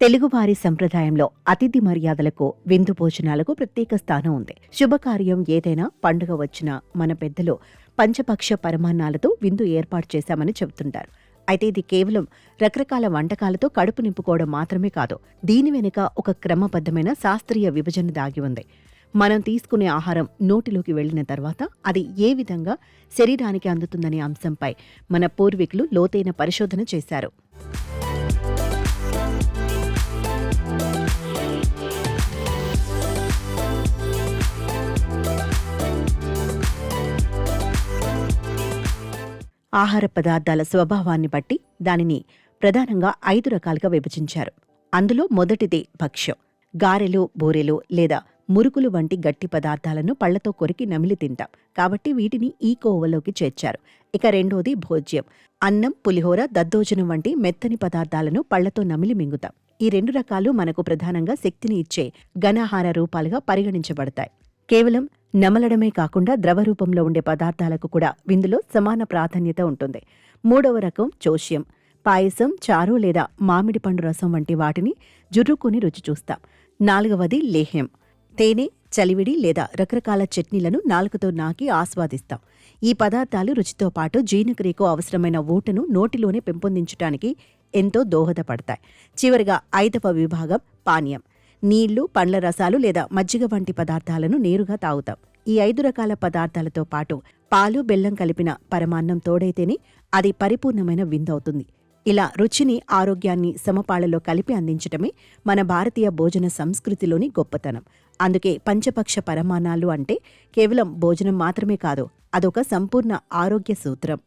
తెలుగువారి సంప్రదాయంలో అతిథి మర్యాదలకు విందు భోజనాలకు ప్రత్యేక స్థానం ఉంది. శుభకార్యం ఏదైనా పండుగ వచ్చినా మన పెద్దలు పంచపక్ష పరమాన్నాలతో విందు ఏర్పాటు చేశామని చెబుతుంటారు. అయితే ఇది కేవలం రకరకాల వంటకాలతో కడుపు నింపుకోవడం మాత్రమే కాదు దీని వెనుక ఒక క్రమబద్ధమైన శాస్త్రీయ విభజన దాగి ఉంది. మనం తీసుకునే ఆహారం నోటిలోకి వెళ్ళిన తర్వాత అది ఏ విధంగా శరీరానికి అందుతుందనే అంశంపై మన పూర్వీకులు లోతైన పరిశోధన చేశారు. ఆహార పదార్థాల స్వభావాన్ని బట్టి దానిని ప్రధానంగా ఐదు రకాలుగా విభజించారు. అందులో మొదటిది భక్ష్యం. గారెలు బూరెలు లేదా మురుకులు వంటి గట్టి పదార్థాలను పళ్ళతో కొరికి నమిలి తింటాం. కాబట్టి వీటిని ఈ కోవలోకి చేర్చారు. ఇక రెండోది భోజ్యం. అన్నం పులిహోర దద్దోజనం వంటి మెత్తని పదార్థాలను పళ్ళతో నమిలి మింగుతాం. ఈ రెండు రకాలు మనకు ప్రధానంగా శక్తిని ఇచ్చే ఘనాహార రూపాలుగా పరిగణించబడతాయి. కేవలం నమలడమే కాకుండా ద్రవ రూపంలో ఉండే పదార్థాలకు కూడా విందులో సమాన ప్రాధాన్యత ఉంటుంది. మూడవ రకం చోష్యం పాయసం చారు లేదా మామిడి పండు రసం వంటి వాటిని జుర్రుకుని రుచి చూస్తాం. నాలుగవది లేహ్యం. తేనె చలివిడి లేదా రకరకాల చట్నీలను నాలుకతో నాకి ఆస్వాదిస్తాం. ఈ పదార్థాలు రుచితో పాటు జీర్ణక్రియకు అవసరమైన ఊటను నోటిలోనే పెంపొందించడానికి ఎంతో దోహదపడతాయి. చివరిగా ఐదవ విభాగం పానీయం. నీళ్ళు పండ్ల రసాలు లేదా మజ్జిగ వంటి పదార్థాలను నేరుగా తాగుతాం. ఈ ఐదు రకాల పదార్థాలతో పాటు పాలు బెల్లం కలిపిన పరమాన్నం తోడైతేనే అది పరిపూర్ణమైన విందవుతుంది ఇలా రుచిని ఆరోగ్యాన్ని సమపాళలో కలిపి అందించటమే మన భారతీయ భోజన సంస్కృతిలోని గొప్పతనం. అందుకే పంచపక్ష పరమాణాలు అంటే కేవలం భోజనం మాత్రమే కాదు అదొక సంపూర్ణ ఆరోగ్య సూత్రం.